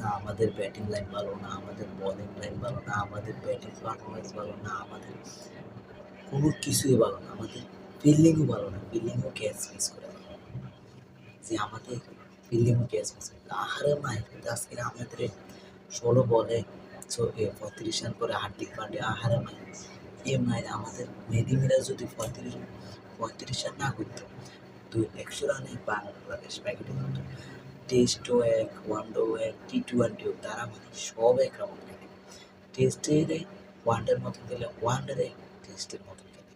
না, আমাদের batting line ভালো না, আমাদের বলিং লাইন ভালো না, আমাদের ব্যাটিং পারফরমেন্স ভালো না, আমাদের কোনো কিছুই ভালো না, আমাদের ফিল্ডিংও ভালো না ফিল্ডিংও ক্যাচ মিস করে যে আমাদের ফিল্ডিংও ক্যাচ মিস করে। আহারে মাই আজকে আমাদের ষোলো বলে পঁয়ত্রিশ রান করে হার্দিক পান্ডে, আহারে মাই। এ মায়ের আমাদের মেহেদি যদি পঁয়ত্রিশ পঁয়ত্রিশ রান না করতো তো একশো রানে বাংলাদেশ প্যাকেটে টেস্টও এক ওয়ানডেও এক টি টোয়েন্টিও মানে সব এক রকম খেলে। টেস্টে দেয় ওয়ানডের মতো খেলে ওয়ানডে টেস্টের মতো খেলে।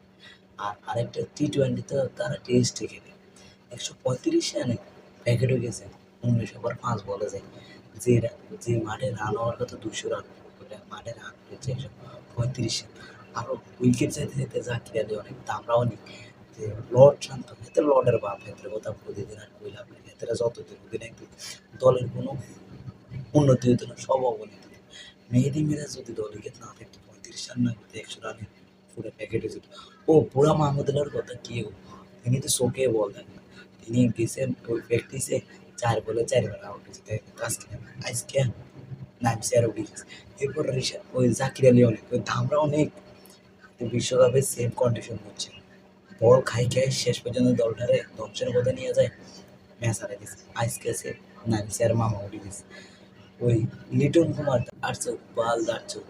আর আরেকটা টি টোয়েন্টিতে তারা টেস্টে খেলে। একশো পঁয়ত্রিশ রানে প্যাকেট হয়ে গেছে, উনিশ ওভার পাঁচ বলে যায়। যে যে মাঠে রান হওয়ার কথা দুশো রান ওটা মাঠে রান হয়েছে একশো পঁয়ত্রিশ আরও উইকেট চাইতে চাইতে জাকির আলী অনেক দামরাও নেই যে লর্ড শান্ত এতে লর্ডের বাপ এতে কথা প্রতিদিন আর কইলাম এতে যত দিন দিন একটু দলের কোনো উন্নতি হতো না, সব অবনতি মেহেদি মিরাজ যদি দল উইকেট না থাকতো, পঁয়ত্রিশ রান না করতো একশো রানে পুরো প্যাকেটে যেত। ও পুরা মাহমুদুল্লাহর কথা কি তিনি তো শোকে বল দেন না। তিনি গেছেন, ওই প্র্যাকটিসে চার বলে চার বেলা আউট হয়েছে। আজকে আজকে নামছে আর উঠে গেছে এরপর ওই জাকির আলী অনেক, ওই ধামরা অনেক বিশ্বকাপে সেম কন্ডিশন হচ্ছে বল খাই খাই শেষ পর্যন্ত দলটারে ধ্বংসের পথে নিয়ে যায়, ম্যাচ হারে গেছে আজকে সে নামছে আর মামা উঠে গেছে। ওই লিটন কুমার আটশো বাল আটশো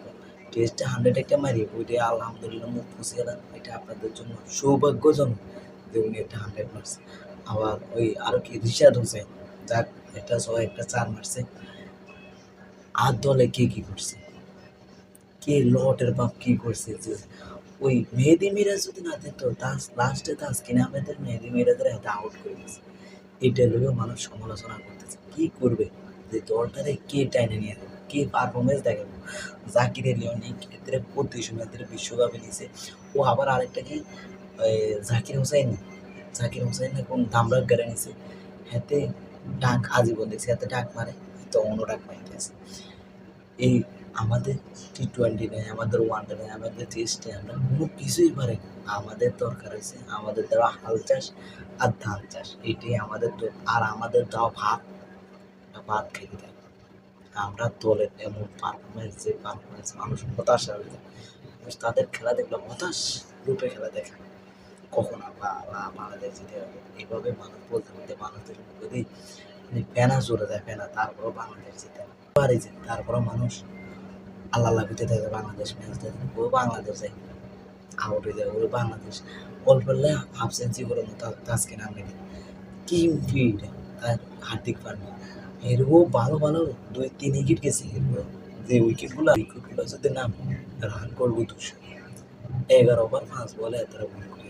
টেস্টে হান্ড্রেড একটা মারি ওইটা আলহামদুলিল্লাহ মুখ ফুসে গেলাম এটা আপনাদের জন্য সৌভাগ্যজনক যে উনি একটা হান্ড্রেড মারছে। আবার ওই আরও কি, রিশাদ হোসেন যার একটা সবাই একটা চার মারছে। আর দলে কে কি করছে? কে লটের বাপ কি করছে? যে ওই মেহেদি মিরাজ যদি না থাকতো তাস লাস্টে তাস কিনে আমাদের মেহেদি মিরাজের হাতে আউট করে দিয়েছে। এটা লোকেও মানুষ সমালোচনা করতেছে, কি করবে? যে দলটারে কে টাইনে নিয়ে যাবে? কে পারফরমেন্স দেখাবো? জাকির আলী অনেক ক্ষেত্রে পঁচিশ ক্ষেত্রে বিশ্বকাপে নিয়েছে ও আবার আরেকটা কি? জাকির হোসেন জাকির হোসেন এখন দামরার গাড়ি নিছে। হাতে ডাক আজীবন দেখছি, হাতে ডাক মারে, তো অন্য ডাক মারিতেছে এই আমাদের টি টোয়েন্টি নেই, আমাদের ওয়ান ডে নেই, আমাদের টেস্টে আমরা কোনো কিছুই পারি। আমাদের দরকার হয়েছে আমাদের দেওয়া হাল চাষ আর ধান চাষ। এটাই আমাদের আর আমাদের দেওয়া ভাত। ভাত খেতে দেয় আমরা দলের এমন পারফরমেন্স যে পারফরমেন্স মানুষ হতাশা হয়ে যায়। তাদের খেলা দেখলে হতাশ রূপে খেলা দেখে কখন আমরা বা- বাংলাদেশ জিতে যাবে এইভাবে মানুষ বলতে বলতে মানুষদের যদি মানে পেনা চলে যায় পেনা তারপরেও বাংলাদেশ জিতে পারে যে তারপরেও মানুষ আল্লাহ আল্লাহ ভিতরে থাকে বাংলাদেশ ম্যাচ দেখে ও বাংলাদেশ আউট হয়ে যায় ওই বাংলাদেশ। বল ফেললে হাফ সেঞ্চুরি করে মতো আজকে নামে কি ফিড তার হার্দিক পান্ডা। এরও ভালো ভালো দুই, তিন উইকেট গেছে। যে উইকেটগুলো উইকেটগুলো যদি নাম রান করব দুশো এগারো ওভার পাঁচ বলে রান করে।